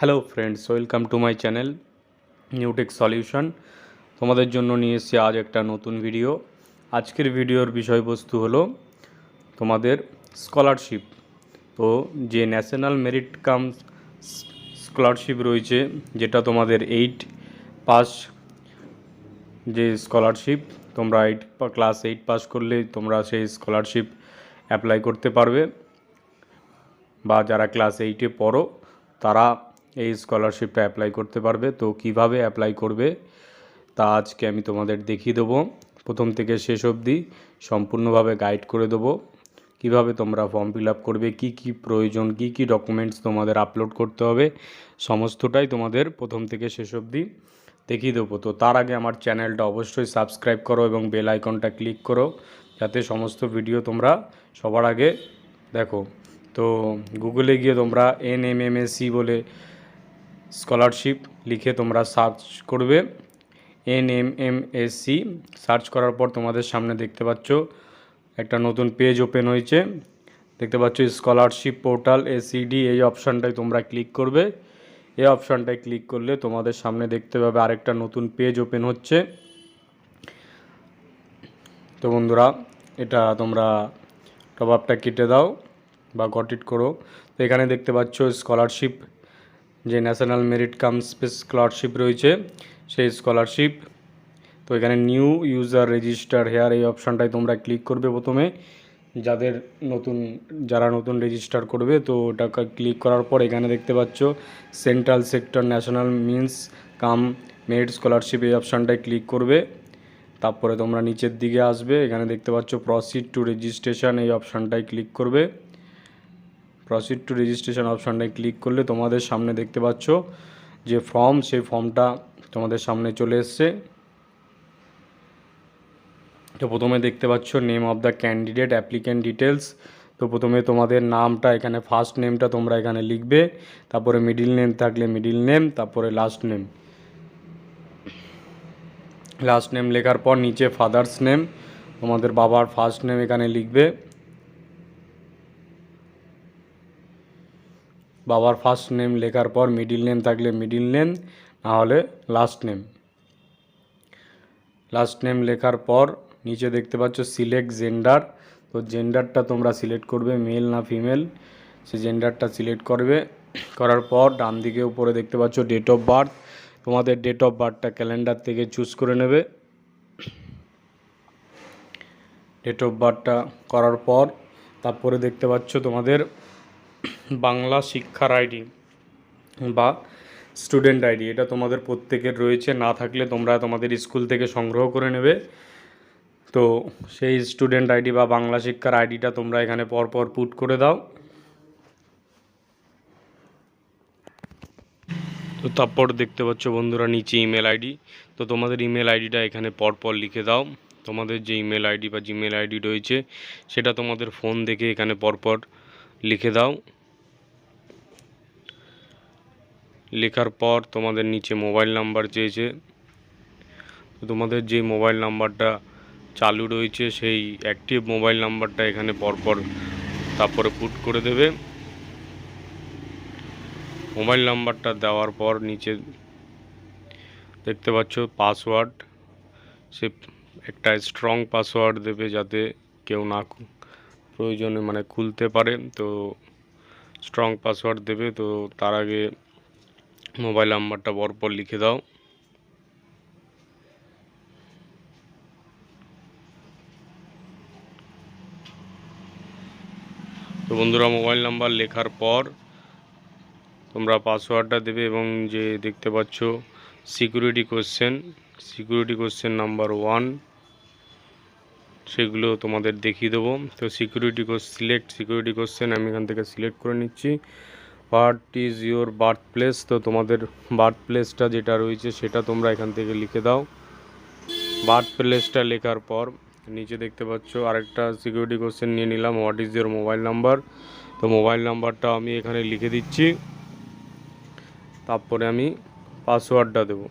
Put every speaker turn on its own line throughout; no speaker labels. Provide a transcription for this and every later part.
Hello friends welcome to my channel Newtech solution তোমাদের জন্য নিয়ে এসেছি আজ একটা নতুন ভিডিও আজকের ভিডিওর বিষয়বস্তু হলো তোমাদের স্কলারশিপ তো যে ন্যাশনাল মেরিট কাম স্কলারশিপ রয়েছে, যেটা তোমাদের এইট পাস যে স্কলারশিপ তোমরা এইট ক্লাস এইট পাস করলে তোমরা সেই স্কলারশিপ অ্যাপ্লাই করতে পারবে। বা যারা ক্লাস এইটে পড়ো, তারা এই স্কলারশিপটা অ্যাপ্লাই করতে পারবে। তো কীভাবে অ্যাপ্লাই করবে, তা আজকে আমি তোমাদের দেখিয়ে দেবো। প্রথম থেকে শেষ অবধি সম্পূর্ণভাবে গাইড করে দেবো। কীভাবে তোমরা ফর্ম ফিল করবে, কি কি প্রয়োজন, কি কি ডকুমেন্টস তোমাদের আপলোড করতে হবে, সমস্তটাই তোমাদের প্রথম থেকে শেষ অবধি দেখিয়ে দেবো। তো তার আগে আমার চ্যানেলটা অবশ্যই সাবস্ক্রাইব করো এবং বেল আইকনটা ক্লিক করো, যাতে সমস্ত ভিডিও তোমরা সবার আগে দেখো। তো গুগলে গিয়ে তোমরা N M M S C বলে স্কলারশিপ লিখে তোমরা সার্চ করবে। N M M S C search করার পর তোমাদের সামনে দেখতে পাচ্ছ, একটা নতুন পেজ ওপেন হয়েছে। দেখতে পাচ্ছ, স্কলারশিপ পোর্টাল এসিডি এই অপশানটায় তোমরা ক্লিক করবে। এই অপশানটায় ক্লিক করলে তোমাদের সামনে দেখতে পাবে আরেকটা নতুন পেজ ওপেন হচ্ছে। তো বন্ধুরা, এটা তোমরা টপ আপটা কেটে দাও বা গটিট করো। তো এখানে দেখতে পাচ্ছ, স্কলারশিপ যে national merit cum space scholarship রয়েছে, সেই স্কলারশিপ। তো এখানে নিউ ইউজার রেজিস্টার হেয়ার এই অপশানটায় তোমরা ক্লিক করবে প্রথমে। যাদের নতুন, যারা নতুন রেজিস্টার করবে, তো ওটা ক্লিক করার পর এখানে দেখতে পাচ্ছ central sector national means cum merit scholarship এই অপশানটায় ক্লিক করবে। তারপরে তোমরা নিচের দিকে আসবে, এখানে দেখতে পাচ্ছ প্রসিড টু রেজিস্ট্রেশন এই অপশানটায় ক্লিক করবে। প্রসিড টু রেজিস্ট্রেশন অপশানটায় ক্লিক করলে তোমাদের সামনে দেখতে পাচ্ছ যে ফর্ম সেই ফর্মটা তোমাদের সামনে চলে এসছে। তো প্রথমে দেখতে পাচ্ছ name of the candidate applicant details তো প্রথমে তোমাদের নামটা, এখানে ফার্স্ট নেমটা তোমরা এখানে লিখবে। তারপরে মিডিল নেম থাকলে মিডিল নেম তারপরে লাস্ট নেম লাস্ট নেম লেখার পর নিচে ফাদার্স নেম তোমাদের বাবার ফার্স্ট নেম এখানে লিখবে। বাবার ফার্স্ট নেম লেখার পর মিডিল নেম থাকলে মিডিল নেম না হলে লাস্ট নেম লাস্ট নেম লেখার পর নিচে দেখতে পাচ্ছ সিলেক্ট জেন্ডার তো জেন্ডারটা তোমরা সিলেক্ট করবে মেল না ফিমেল সে জেন্ডারটা সিলেক্ট করবে। করার পর ডান দিকে উপরে দেখতে পাচ্ছ ডেট অফ বার্থ তোমাদের ডেট অফ বার্থটা ক্যালেন্ডার থেকে চুজ করে নেবে। ডেট অফ বার্থটা করার পর তারপরে দেখতে পাচ্ছ তোমাদের বাংলা শিক্ষার আইডি বা স্টুডেন্ট আইডি, এটা তোমাদের প্রত্যেকের রয়েছে। না থাকলে তোমরা তোমাদের স্কুল থেকে সংগ্রহ করে নেবে। তো সেই স্টুডেন্ট আইডি বা বাংলা শিক্ষার আইডিটা তোমরা এখানে পরপর পুট করে দাও। তো তারপর দেখতে পাচ্ছ বন্ধুরা নিচে ইমেল আইডি। তো তোমাদের ইমেল আইডিটা এখানে পরপর লিখে দাও। তোমাদের যে ইমেল আইডি বা জিমেল আইডি রয়েছে, সেটা তোমাদের ফোন দেখে এখানে পরপর লিখে দাও। লেখার পর তোমাদের নিচে মোবাইল নাম্বার চেয়েছে। তোমাদের যে মোবাইল নাম্বারটা চালু রয়েছে, সেই অ্যাক্টিভ মোবাইল নাম্বারটা এখানে পরপর তারপরে পুট করে দেবে। মোবাইল নাম্বারটা দেওয়ার পর নিচে দেখতে পাচ্ছ পাসওয়ার্ড। সে একটা স্ট্রং পাসওয়ার্ড দেবে যাতে কেউ না প্রয়োজনে মানে খুলতে পারে। তো স্ট্রং পাসওয়ার্ড দেবে। তো তার আগে মোবাইল নাম্বারটা পরপর লিখে দাও। তো বন্ধুরা, মোবাইল নাম্বার লেখার পর তোমরা পাসওয়ার্ডটা দেবে এবং যে দেখতে পাচ্ছ security question security question number one, সেগুলো তোমাদের দেখিয়ে দেবো। তো security question, select security question আমি এখান থেকে সিলেক্ট করে নিচ্ছি। What is your birth place তো তোমাদের বার্থ প্লেসটা যেটা রয়েছে সেটা তোমরা এখান থেকে লিখে দাও। বার্থ প্লেসটা লেখার পর নিচে দেখতে পাচ্ছ, আরেকটা সিকিউরিটি কোশ্চেন নিয়ে নিলাম what is your mobile number তো মোবাইল নাম্বারটা আমি এখানে লিখে দিচ্ছি, তারপরে আমি পাসওয়ার্ডটা দেবো।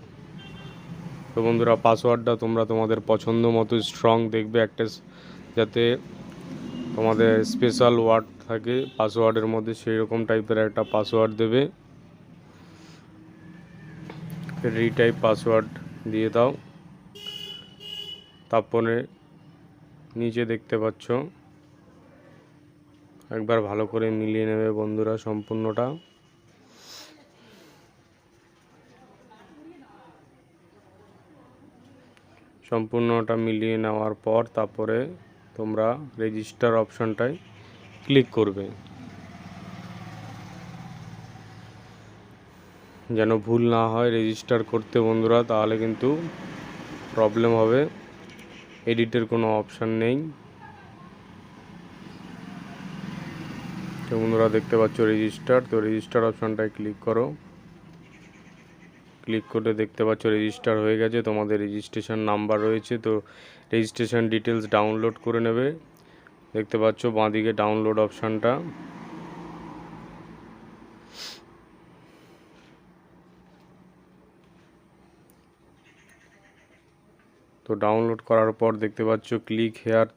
তো বন্ধুরা পাসওয়ার্ডটা তোমরা তোমাদের পছন্দ মতো স্ট্রং দেখবে, একটা যাতে তোমাদের স্পেশাল ওয়ার্ড থাকে পাসওয়ার্ডের মধ্যে সেই রকম টাইপের একটা পাসওয়ার্ড দেবে। রিটাইপ পাসওয়ার্ড দিয়ে দাও। তারপরে নিচে দেখতে পাচ্ছ। একবার ভালো করে মিলিয়ে নেবে বন্ধুরা সম্পূর্ণটা। সম্পূর্ণটা মিলিয়ে নেওয়ার পর তারপরে তোমরা রেজিস্টার অপশনটায় ক্লিক করবে। যেন ভুল না হয় রেজিস্টার করতে বন্ধুরা, তাহলে কিন্তু প্রবলেম হবে। এডিটের কোনো অপশান নেই। তো বন্ধুরা, দেখতে পাচ্ছ রেজিস্টার তো রেজিস্টার অপশানটায় ক্লিক করো। ক্লিক করে দেখতে পাচ্ছ রেজিস্টার হয়ে গেছে, তোমাদের রেজিস্ট্রেশন নাম্বার রয়েছে, তো রেজিস্ট্রেশন ডিটেলস ডাউনলোড করে নেবে। দেখতে পাচ্ছ বাঁদিকে ডাউনলোড অপশানটা। তো ডাউনলোড করার পর দেখতে পাচ্ছ click here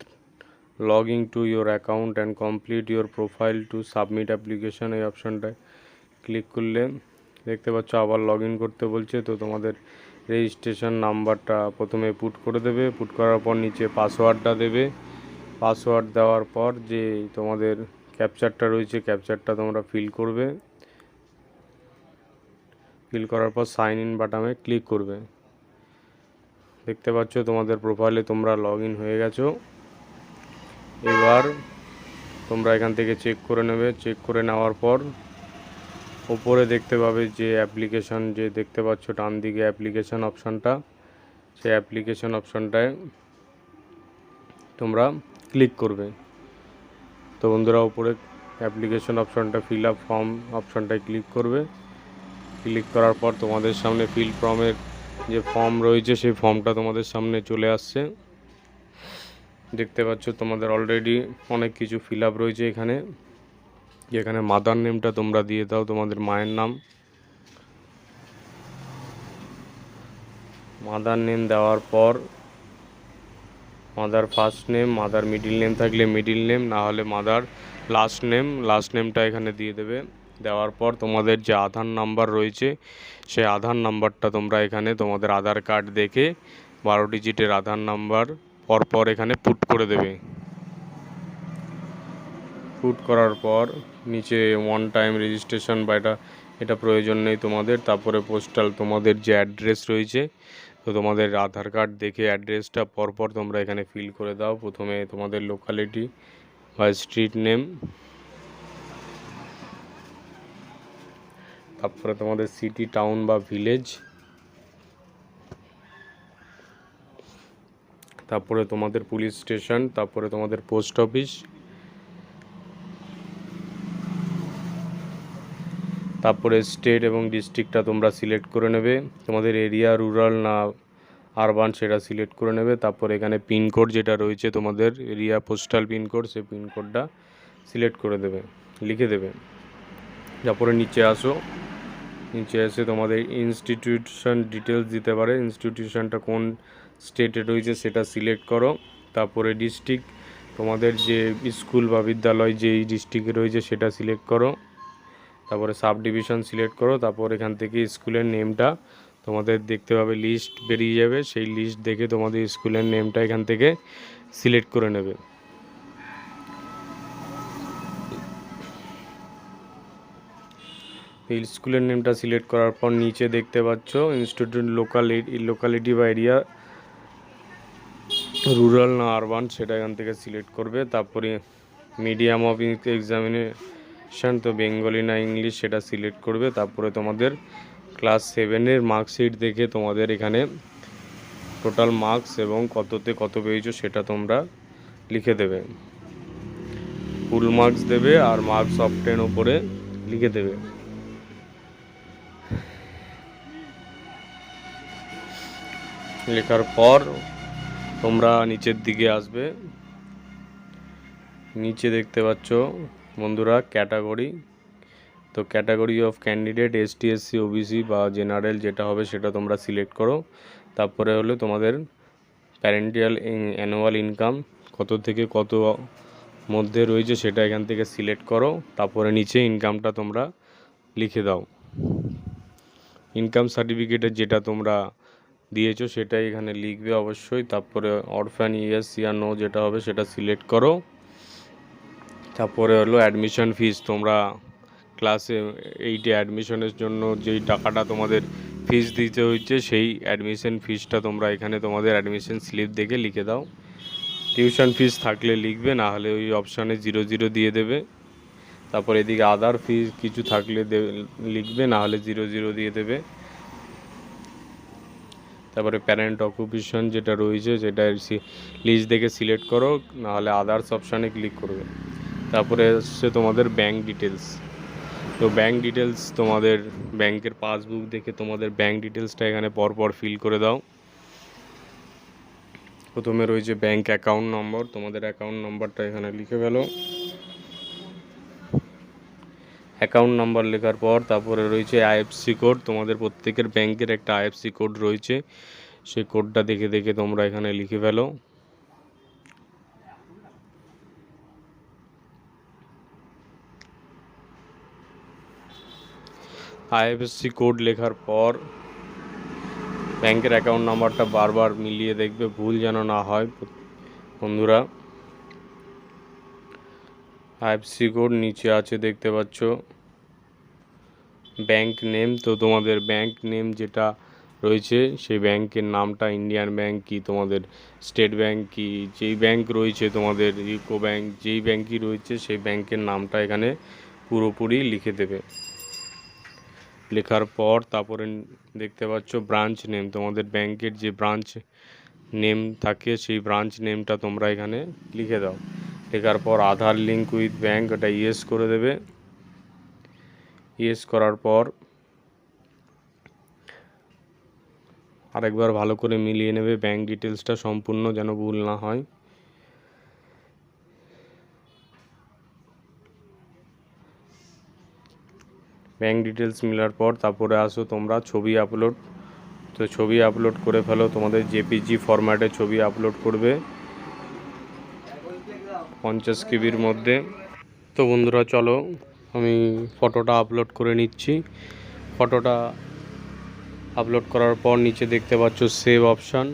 log in to your account and complete your profile to submit application এই অপশানটায় ক্লিক করলে। দেখতে পাচ্ছ আবার লগ করতে বলছে, তো তোমাদের রেজিস্ট্রেশন নাম্বারটা প্রথমে পুট করে দেবে। পুট করার পর নিচে পাসওয়ার্ডটা দেবে। পাসওয়ার্ড দেওয়ার পর যে তোমাদের ক্যাপচারটা রয়েছে ক্যাপচারটা তোমরা ফিল করবে। ফিল করার পর সাইন ইন বাটামে ক্লিক করবে। দেখতে পাচ্ছ তোমাদের প্রোফাইলে তোমরা লগ হয়ে গেছো। এবার তোমরা এখান থেকে চেক করে নেবে। চেক করে নেওয়ার পর ওপরে দেখতে পাবে যে অ্যাপ্লিকেশন যে দেখতে পাচ্ছ ডান দিকে অ্যাপ্লিকেশন অপশানটা সেই অ্যাপ্লিকেশন অপশানটায় তোমরা ক্লিক করবে। তো বন্ধুরা, ওপরে অ্যাপ্লিকেশন অপশানটা ফিল আপ ফর্ম অপশানটায় ক্লিক করবে। ক্লিক করার পর তোমাদের সামনে ফিল ফর্মের যে ফর্ম রয়েছে, সেই ফর্মটা তোমাদের সামনে চলে আসছে। দেখতে পাচ্ছ তোমাদের অলরেডি অনেক কিছু ফিল আপ রয়েছে এখানে। যেখানে মাদার নেমটা তোমরা দিয়ে দাও, তোমাদের মায়ের নাম। মাদার নেম দেওয়ার পর mother first name mother middle name থাকলে মিডিল নেম না হলে মাদার লাস্ট নেম লাস্ট নেমটা এখানে দিয়ে দেবে। দেওয়ার পর তোমাদের যে আধার নাম্বার রয়েছে, সেই আধার নাম্বারটা তোমরা এখানে তোমাদের আধার কার্ড দেখে বারো ডিজিটের আধার নাম্বার পরপর এখানে পুট করে দেবে। পুট করার পর নিচে ওয়ান টাইম রেজিস্ট্রেশন বা এটা এটা প্রয়োজন নেই তোমাদের। তারপরে পোস্টাল তোমাদের যে অ্যাড্রেস রয়েছে, তো তোমাদের আধার কার্ড দেখে অ্যাড্রেসটা পরপর তোমরা এখানে ফিল করে দাও। প্রথমে তোমাদের লোকালিটি বা স্ট্রিট নেম তারপরে তোমাদের সিটি টাউন বা ভিলেজ তারপরে তোমাদের পুলিশ স্টেশন তারপরে তোমাদের পোস্ট অফিস তারপরে স্টেট এবং ডিস্ট্রিক্টটা তোমরা সিলেক্ট করে নেবে। তোমাদের এরিয়া রুরাল না আরবান সেটা সিলেক্ট করে নেবে। তারপর এখানে পিনকোড যেটা রয়েছে তোমাদের এরিয়া পোস্টাল পিনকোড সেই পিনকোডটা সিলেক্ট করে দেবে, লিখে দেবে। তারপরে নিচে আসো। নিচে এসে তোমাদের ইনস্টিটিউশন ডিটেলস দিতে পারে। ইনস্টিটিউশনটা কোন স্টেটে রয়েছে সেটা সিলেক্ট করো। তারপরে ডিস্ট্রিক্ট তোমাদের যে স্কুল বা বিদ্যালয় যেই ডিস্ট্রিক্টে রয়েছে সেটা সিলেক্ট করো। তারপরে সাব ডিভিশন সিলেক্ট করো, তারপর এখান থেকে স্কুলের নেমটা তোমাদের দেখতে পাবে, লিস্ট বেরিয়ে যাবে, সেই লিস্ট দেখে তোমাদের স্কুলের নেমটা এখান থেকে সিলেক্ট করে নেবে। স্কুলের নেমটা সিলেক্ট করার পর নিচে দেখতে পাচ্ছ, ইনস্টিটিউট লোকাল লোকালিটি বা এরিয়া, রুরাল না আরবান, সেটা এখান থেকে সিলেক্ট করবে। তারপরে মিডিয়াম অফ এক্সামিনেশন তো বেঙ্গলি না ইংলিশ সেটা সিলেক্ট করবে, তারপরে তোমাদের ক্লাস সেভেনের মার্কশিট দেখে তোমাদের এখানে টোটাল মার্কস এবং কততে কত পেয়েছ সেটা তোমরা লিখে দেবে। ফুল মার্কস দেবে আর মার্কস অফ টেন ওপরে লিখে দেবে। লেখার পর তোমরা নিচের দিকে আসবে। নিচে দেখতে পাচ্ছ বন্ধুরা ক্যাটাগরি তো category of candidate S T SC OBC বা জেনারেল যেটা হবে সেটা তোমরা সিলেক্ট করো। তারপরে হলো তোমাদের প্যারেন্টিয়াল অ্যানুয়াল ইনকাম কত থেকে কত মধ্যে রয়েছে সেটা এখান থেকে সিলেক্ট করো। তারপরে নিচে ইনকামটা তোমরা লিখে দাও। ইনকাম সার্টিফিকেটে যেটা তোমরা দিয়েছ সেটাই এখানে লিখবে অবশ্যই। তারপরে অরফ্যান ইয়েস ইয়া নো যেটা হবে সেটা সিলেক্ট করো। তারপরে হলো অ্যাডমিশন ফিস তোমরা ক্লাসে এইটে অ্যাডমিশনের জন্য যেই টাকাটা তোমাদের ফিস দিতে হচ্ছে সেই অ্যাডমিশন ফিসটা তোমরা এখানে তোমাদের অ্যাডমিশন স্লিপ দেখে লিখে দাও। টিউশন ফিস থাকলে লিখবে, না হলে ওই অপশানে জিরো জিরো দিয়ে দেবে। তারপর এদিকে আদার ফিস কিছু থাকলে লিখবে, না হলে জিরো জিরো দিয়ে দেবে। তারপরে প্যারেন্ট অকুপেশন যেটা রয়েছে, সেটা লিস্ট দেখে সিলেক্ট করো নাহলে আদার্স অপশানে ক্লিক করবে। তারপরে হচ্ছে তোমাদের ব্যাংক ডিটেলস তো ব্যাংক ডিটেলস তোমাদের ব্যাংকের পাসবুক দেখে তোমাদের ব্যাংক ডিটেলসটা এখানে পরপর ফিল করে দাও। প্রথমে রয়েছে ব্যাংক অ্যাকাউন্ট নম্বর তোমাদের অ্যাকাউন্ট নম্বরটা এখানে লিখে ফেলো। অ্যাকাউন্ট নাম্বার লেখার পর তারপরে রয়েছে আইএফসি কোড তোমাদের প্রত্যেকের ব্যাংকের একটা আইএফসি কোড রয়েছে। সেই কোডটা দেখে দেখে তোমরা এখানে লিখে ফেলো। আইএফএসসি কোড লেখার পর ব্যাংকের অ্যাকাউন্ট নাম্বারটা বারবার মিলিয়ে দেখবে, ভুল যেন না হয়। বন্ধুরা আইএফসি কোড নিচে আছে, দেখতে পাচ্ছ। ব্যাংক নেম, তো তোমাদের ব্যাংক নেম যেটা রয়েছে, সেই ব্যাংকের নামটা ইন্ডিয়ান ব্যাংক কি, তোমাদের স্টেট ব্যাংক কি, যেই ব্যাংক রয়েছে তোমাদের ইউকো ব্যাংক, যেই ব্যাংকই রয়েছে, সেই ব্যাংকের নামটা এখানে পুরোপুরি লিখে দেবে। লেখার পর তারপরে দেখতে পাচ্ছ ব্রাঞ্চ নেম তোমাদের ব্যাংকের যে ব্রাঞ্চ নেম থাকে, সেই ব্রাঞ্চ নেমটা তোমরা এখানে লিখে দাও। লেখার পর আধার লিঙ্ক উইথ ব্যাংক ওটা ইয়েস করে দেবে। ইয়েস করার পর আরেকবার ভালো করে মিলিয়ে নেবে। ব্যাংক ডিটেলসটা সম্পূর্ণ যেন ভুল না হয়। ব্যাংক ডিটেলস মিলার পর তারপরে আসো তোমরা ছবি আপলোড তো ছবি আপলোড করে ফেলো, তোমাদের জেপিজি ফরম্যাটে ছবি আপলোড করবে। পঞ্চাশ কেবির মধ্যে। তো বন্ধুরা, চলো আমি ফটোটা আপলোড করে নিচ্ছি। ফটোটা আপলোড করার পর নিচে দেখতে পাচ্ছ সেভ অপশান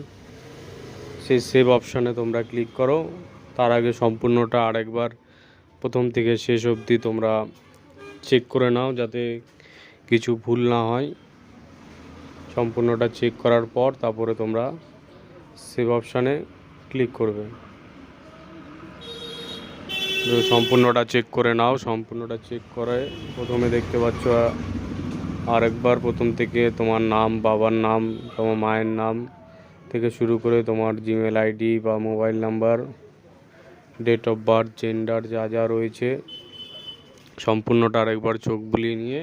সেই সেভ অপশানে তোমরা ক্লিক করো। তার আগে সম্পূর্ণটা আরেকবার প্রথম থেকে শেষ অবধি তোমরা চেক করে নাও যাতে কিছু ভুল না হয়। সম্পূর্ণটা চেক করার পর তারপরে তোমরা সেভ অপশানে ক্লিক করবে। সম্পূর্ণটা চেক করে নাও, সম্পূর্ণটা চেক করে প্রথমে দেখতে পাচ্ছ, আরেকবার প্রথম থেকে তোমার নাম, বাবার নাম, তোমার মায়ের নাম থেকে শুরু করে তোমার জিমেল আইডি বা mobile number date of birth gender যা যা রয়েছে সম্পূর্ণটা আরেকবার চোখ বুলিয়ে নিয়ে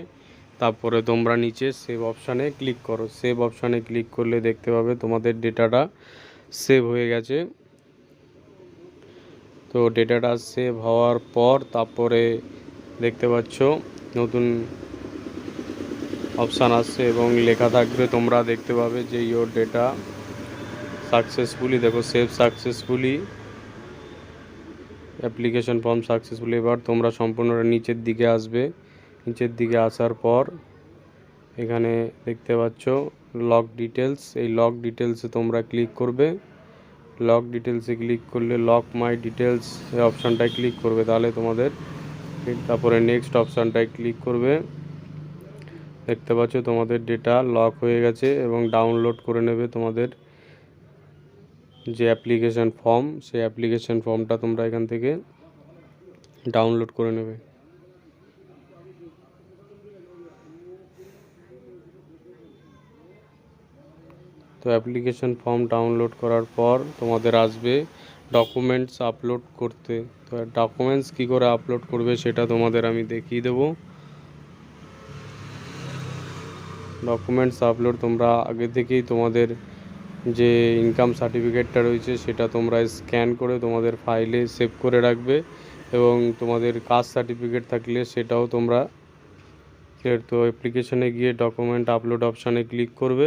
তারপরে তোমরা নিচে সেভ অপশানে ক্লিক করো। সেভ অপশানে ক্লিক করলে দেখতে পাবে তোমাদের ডেটাটা সেভ হয়ে গেছে। তো ডেটাটা সেভ হওয়ার পর তারপরে দেখতে পাচ্ছ নতুন অপশান আসছে এবং লেখা থাকবে তোমরা দেখতে পাবে যে ইয়োর ডেটা সাকসেসফুলি দেখো save successfully application form successful এবার তোমরা সম্পূর্ণটা নিচের দিকে আসবে। নিচের দিকে আসার পর এখানে দেখতে পাচ্ছ লক ডিটেলস এই লক ডিটেলসে তোমরা ক্লিক করবে। লক ডিটেলসে ক্লিক করলে লক মাই ডিটেলস এই অপশানটায় ক্লিক করবে। তাহলে তোমাদের তারপরে নেক্সট অপশানটায় ক্লিক করবে। দেখতে পাচ্ছ তোমাদের ডেটা লক হয়ে গেছে এবং ডাউনলোড করে নেবে তোমাদের যে অ্যাপ্লিকেশন ফর্ম, সেই অ্যাপ্লিকেশান ফর্মটা তোমরা এখান থেকে ডাউনলোড করে নেবে। তো অ্যাপ্লিকেশন ফর্ম ডাউনলোড করার পর তোমাদের আসবে ডকুমেন্টস আপলোড করতে। তো ডকুমেন্টস কী করে আপলোড করবে সেটা তোমাদের আমি দেখিয়ে দেবো। ডকুমেন্টস আপলোড তোমরা আগে থেকেই তোমাদের যে ইনকাম সার্টিফিকেটটা রয়েছে সেটা তোমরা স্ক্যান করে তোমাদের ফাইলে সেভ করে রাখবে এবং তোমাদের কাস্ট সার্টিফিকেট থাকলে সেটাও তোমরা তো অ্যাপ্লিকেশনে গিয়ে ডকুমেন্ট আপলোড অপশানে ক্লিক করবে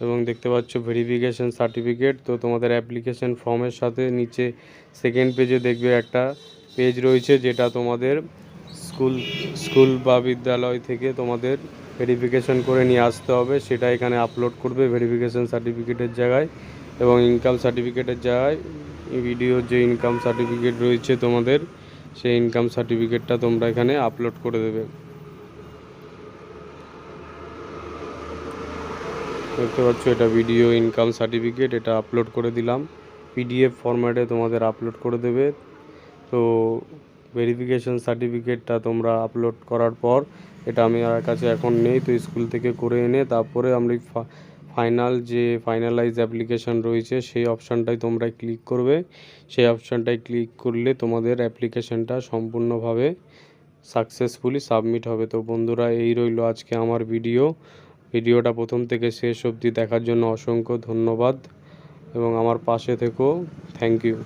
এবং দেখতে পাচ্ছ ভেরিফিকেশন সার্টিফিকেট তো তোমাদের অ্যাপ্লিকেশান ফর্মের সাথে নিচে সেকেন্ড পেজে দেখবে একটা পেজ রয়েছে যেটা তোমাদের স্কুল স্কুল বা বিদ্যালয় থেকে তোমাদের ভেরিফিকেশন করে নিয়ে আসতে হবে, সেটা এখানে আপলোড করবে ভেরিফিকেশন সার্টিফিকেটের জায়গায় এবং ইনকাম সার্টিফিকেটের জায়গায়। ভিডিওর যে ইনকাম সার্টিফিকেট রয়েছে তোমাদের, সেই ইনকাম সার্টিফিকেটটা তোমরা এখানে আপলোড করে দেবে। দেখতে পাচ্ছ, এটা ভিডিও ইনকাম সার্টিফিকেট এটা আপলোড করে দিলাম। পিডিএফ ফরম্যাটে তোমাদের আপলোড করে দেবে। তো ভেরিফিকেশন সার্টিফিকেটটা তোমরা আপলোড করার পর এটা আমি আমার কাছে এখন নেই, তো স্কুল থেকে করে এনে তারপরে আমরা ফাইনাল যে ফাইনালাইজ অ্যাপ্লিকেশন রয়েছে সেই অপশানটাই তোমরা ক্লিক করবে। সেই অপশানটায় ক্লিক করলে তোমাদের অ্যাপ্লিকেশনটা সম্পূর্ণভাবে সাকসেসফুলি সাবমিট হবে। তো বন্ধুরা, এই রইল আজকে আমার ভিডিও ভিডিওটা প্রথম থেকে শেষ অবধি দেখার জন্য অসংখ্য ধন্যবাদ এবং আমার পাশে থেকো। Thank you